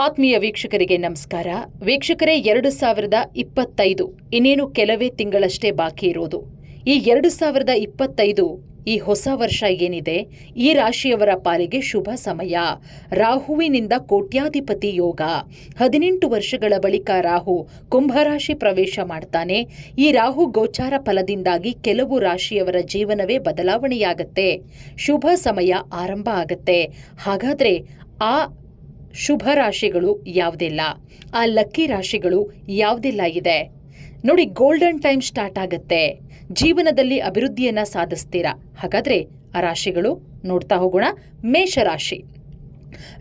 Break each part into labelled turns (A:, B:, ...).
A: ಆತ್ಮೀಯ ವೀಕ್ಷಕರಿಗೆ ನಮಸ್ಕಾರ. ವೀಕ್ಷಕರೇ, ಎರಡು ಸಾವಿರದ ಇಪ್ಪತ್ತೈದು, ಇನ್ನೇನು ಕೆಲವೇ ತಿಂಗಳಷ್ಟೇ ಬಾಕಿ ಇರೋದು. ಈ ಎರಡು ಸಾವಿರದ ಇಪ್ಪತ್ತೈದು, ಈ ಹೊಸ ವರ್ಷ ಏನಿದೆ? ಈ ರಾಶಿಯವರ ಪಾಲಿಗೆ ಶುಭ ಸಮಯ. ರಾಹುವಿನಿಂದ ಕೋಟ್ಯಾಧಿಪತಿ ಯೋಗ. ಹದಿನೆಂಟು ವರ್ಷಗಳ ಬಳಿಕ ರಾಹು ಕುಂಭರಾಶಿ ಪ್ರವೇಶ ಮಾಡ್ತಾನೆ. ಈ ರಾಹು ಗೋಚಾರ ಫಲದಿಂದಾಗಿ ಕೆಲವು ರಾಶಿಯವರ ಜೀವನವೇ ಬದಲಾವಣೆಯಾಗತ್ತೆ. ಶುಭ ಸಮಯ ಆರಂಭ ಆಗತ್ತೆ. ಹಾಗಾದ್ರೆ ಆ ಶುಭ ರಾಶಿಗಳು ಯಾವುದೆಲ್ಲ? ಆ ಲಕ್ಕಿ ರಾಶಿಗಳು ಯಾವುದೆಲ್ಲ ಇದೆ? ನೋಡಿ ಗೋಲ್ಡನ್ ಟೈಮ್ ಸ್ಟಾರ್ಟ್ ಆಗುತ್ತೆ. ಜೀವನದಲ್ಲಿ ಅಭಿವೃದ್ಧಿಯನ್ನ ಸಾಧಿಸ್ತೀರಾ? ಹಾಗಾದ್ರೆ ಆ ರಾಶಿಗಳು ನೋಡ್ತಾ ಹೋಗೋಣ. ಮೇಷರಾಶಿ.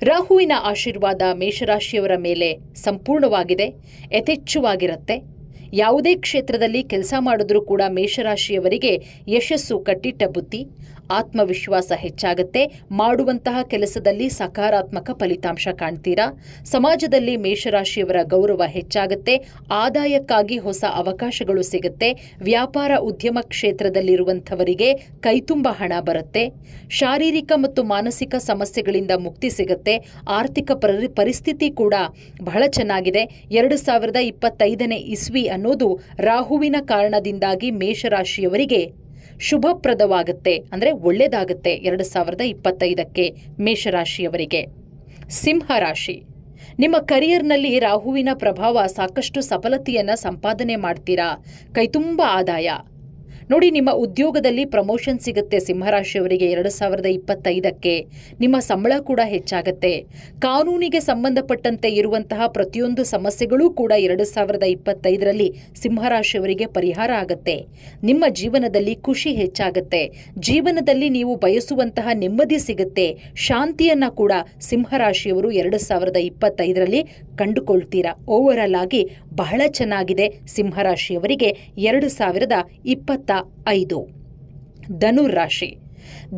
A: ರಾಹುವಿನ ಆಶೀರ್ವಾದ ಮೇಷರಾಶಿಯವರ ಮೇಲೆ ಸಂಪೂರ್ಣವಾಗಿದೆ, ಯಥೇಚ್ಛವಾಗಿರುತ್ತೆ. ಯಾವುದೇ ಕ್ಷೇತ್ರದಲ್ಲಿ ಕೆಲಸ ಮಾಡಿದ್ರೂ ಕೂಡ ಮೇಷರಾಶಿಯವರಿಗೆ ಯಶಸ್ಸು ಕಟ್ಟಿಟ್ಟ ಬುತ್ತಿ ಆತ್ಮವಿಶ್ವಾಸ ಹೆಚ್ಚಾಗುತ್ತೆ. ಮಾಡುವಂತಹ ಕೆಲಸದಲ್ಲಿ ಸಕಾರಾತ್ಮಕ ಫಲಿತಾಂಶ ಕಾಣ್ತೀರಾ? ಸಮಾಜದಲ್ಲಿ ಮೇಷರಾಶಿಯವರ ಗೌರವ ಹೆಚ್ಚಾಗುತ್ತೆ. ಆದಾಯಕ್ಕಾಗಿ ಹೊಸ ಅವಕಾಶಗಳು ಸಿಗುತ್ತೆ. ವ್ಯಾಪಾರ ಉದ್ಯಮ ಕ್ಷೇತ್ರದಲ್ಲಿರುವಂಥವರಿಗೆ ಕೈತುಂಬ ಹಣ ಬರುತ್ತೆ. ಶಾರೀರಿಕ ಮತ್ತು ಮಾನಸಿಕ ಸಮಸ್ಯೆಗಳಿಂದ ಮುಕ್ತಿ ಸಿಗುತ್ತೆ. ಆರ್ಥಿಕ ಪರಿ, ಪರಿಸ್ಥಿತಿ ಕೂಡ ಬಹಳ ಚೆನ್ನಾಗಿದೆ. ಎರಡು ಸಾವಿರದ ಇಪ್ಪತ್ತೈದನೇ ಇಸ್ವಿ ಅನ್ನೋದು ರಾಹುವಿನ ಕಾರಣದಿಂದಾಗಿ ಮೇಷರಾಶಿಯವರಿಗೆ ಶುಭಪ್ರದವಾಗುತ್ತೆ. ಅಂದರೆ ಒಳ್ಳೆಯದಾಗುತ್ತೆ ಎರಡು ಸಾವಿರದ ಇಪ್ಪತ್ತೈದಕ್ಕೆ ಮೇಷರಾಶಿಯವರಿಗೆ. ಸಿಂಹರಾಶಿ ನಿಮ್ಮ ಕರಿಯರ್ನಲ್ಲಿ ರಾಹುವಿನ ಪ್ರಭಾವ ಸಾಕಷ್ಟು ಸಫಲತೆಯನ್ನು ಸಂಪಾದನೆ ಮಾಡ್ತೀರಾ? ಕೈತುಂಬ ಆದಾಯ. ನೋಡಿ ನಿಮ್ಮ ಉದ್ಯೋಗದಲ್ಲಿ ಪ್ರಮೋಷನ್ ಸಿಗುತ್ತೆ. ಸಿಂಹರಾಶಿಯವರಿಗೆ ಎರಡು ಸಾವಿರದ ಇಪ್ಪತ್ತೈದಕ್ಕೆ. ನಿಮ್ಮ ಸಂಬಳ ಕೂಡ ಹೆಚ್ಚಾಗತ್ತೆ. ಕಾನೂನಿಗೆ ಸಂಬಂಧಪಟ್ಟಂತೆ ಇರುವಂತಹ ಪ್ರತಿಯೊಂದು ಸಮಸ್ಯೆಗಳೂ ಕೂಡ ಎರಡು ಸಾವಿರದ ಇಪ್ಪತ್ತೈದರಲ್ಲಿ ಸಿಂಹರಾಶಿಯವರಿಗೆ ಪರಿಹಾರ ಆಗತ್ತೆ. ನಿಮ್ಮ ಜೀವನದಲ್ಲಿ ಖುಷಿ ಹೆಚ್ಚಾಗತ್ತೆ. ಜೀವನದಲ್ಲಿ ನೀವು ಬಯಸುವಂತಹ ನೆಮ್ಮದಿ ಸಿಗುತ್ತೆ. ಶಾಂತಿಯನ್ನ ಕೂಡ ಸಿಂಹರಾಶಿಯವರು ಎರಡು ಸಾವಿರದ ಇಪ್ಪತ್ತೈದರಲ್ಲಿ ಕಂಡುಕೊಳ್ತೀರಾ. ಓವರ್ ಆಗಿ ಬಹಳ ಚೆನ್ನಾಗಿದೆ. ಸಿಂಹರಾಶಿಯವರಿಗೆ ಎರಡು ಸಾವಿರದ ಇಪ್ಪತ್ತ ಐದು. ಧನುರಾಶಿ.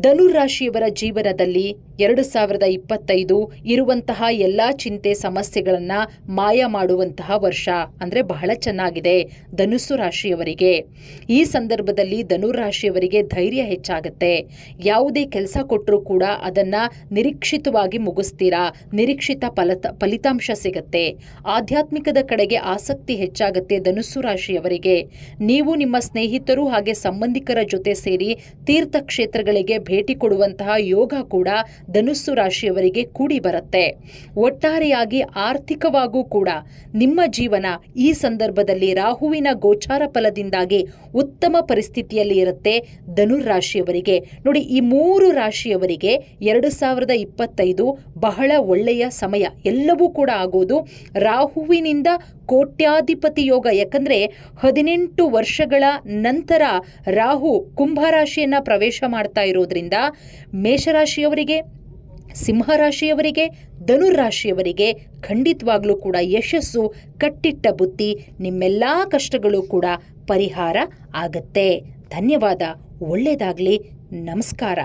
A: ಧನುರಾಶಿಯವರ ಜೀವನದಲ್ಲಿ ಎರಡು ಸಾವಿರದ ಇಪ್ಪತ್ತೈದು ಇರುವಂತಹ ಎಲ್ಲ ಚಿಂತೆ ಸಮಸ್ಯೆಗಳನ್ನು ಮಾಯ ಮಾಡುವಂತಹ ವರ್ಷ. ಅಂದ್ರೆ ಬಹಳ ಚೆನ್ನಾಗಿದೆ ಧನುಸು ರಾಶಿಯವರಿಗೆ. ಈ ಸಂದರ್ಭದಲ್ಲಿ ಧನುರಾಶಿಯವರಿಗೆ ಧೈರ್ಯ ಹೆಚ್ಚಾಗುತ್ತೆ. ಯಾವುದೇ ಕೆಲಸ ಕೊಟ್ಟರೂ ಕೂಡ ಅದನ್ನ ನಿರೀಕ್ಷಿತವಾಗಿ ಮುಗಿಸ್ತೀರಾ? ನಿರೀಕ್ಷಿತ ಫಲತ ಫಲಿತಾಂಶ ಸಿಗುತ್ತೆ. ಆಧ್ಯಾತ್ಮಿಕದ ಕಡೆಗೆ ಆಸಕ್ತಿ ಹೆಚ್ಚಾಗುತ್ತೆ ಧನುಸ್ಸು ರಾಶಿಯವರಿಗೆ. ನೀವು ನಿಮ್ಮ ಸ್ನೇಹಿತರು ಹಾಗೆ ಸಂಬಂಧಿಕರ ಜೊತೆ ಸೇರಿ ತೀರ್ಥಕ್ಷೇತ್ರಗಳಿಗೆ ಭೇಟಿ ಕೊಡುವಂತಹ ಯೋಗ ಕೂಡ ಧನುಸ್ಸು ರಾಶಿಯವರಿಗೆ ಕೂಡಿ ಬರುತ್ತೆ. ಒಟ್ಟಾರೆಯಾಗಿ ಆರ್ಥಿಕವಾಗೂ ಕೂಡ ನಿಮ್ಮ ಜೀವನ ಈ ಸಂದರ್ಭದಲ್ಲಿ ರಾಹುವಿನ ಗೋಚಾರ ಫಲದಿಂದಾಗಿ ಉತ್ತಮ ಪರಿಸ್ಥಿತಿಯಲ್ಲಿ ಇರುತ್ತೆ ಧನುರ್ ರಾಶಿಯವರಿಗೆ. ನೋಡಿ, ಈ ಮೂರು ರಾಶಿಯವರಿಗೆ ಎರಡು ಸಾವಿರದ ಇಪ್ಪತ್ತೈದು ಬಹಳ ಒಳ್ಳೆಯ ಸಮಯ. ಎಲ್ಲವೂ ಕೂಡ ಆಗೋದು ರಾಹುವಿನಿಂದ ಕೋಟ್ಯಾಧಿಪತಿ ಯೋಗ. ಯಾಕಂದ್ರೆ ಹದಿನೆಂಟು ವರ್ಷಗಳ ನಂತರ ರಾಹು ಕುಂಭರಾಶಿಯನ್ನ ಪ್ರವೇಶ ಮಾಡ್ತಾ ಇರೋದ್ರಿಂದ ಮೇಷರಾಶಿಯವರಿಗೆ, ಸಿಂಹರಾಶಿಯವರಿಗೆ, ಧನುರಾಶಿಯವರಿಗೆ ಖಂಡಿತವಾಗ್ಲೂ ಕೂಡ ಯಶಸ್ಸು, ಕಟ್ಟಿಟ್ಟ ಬುದ್ಧಿ, ನಿಮ್ಮೆಲ್ಲ ಕಷ್ಟಗಳು ಕೂಡ ಪರಿಹಾರ ಆಗತ್ತೆ. ಧನ್ಯವಾದ. ಒಳ್ಳೆಯದಾಗಲಿ ನಮಸ್ಕಾರ.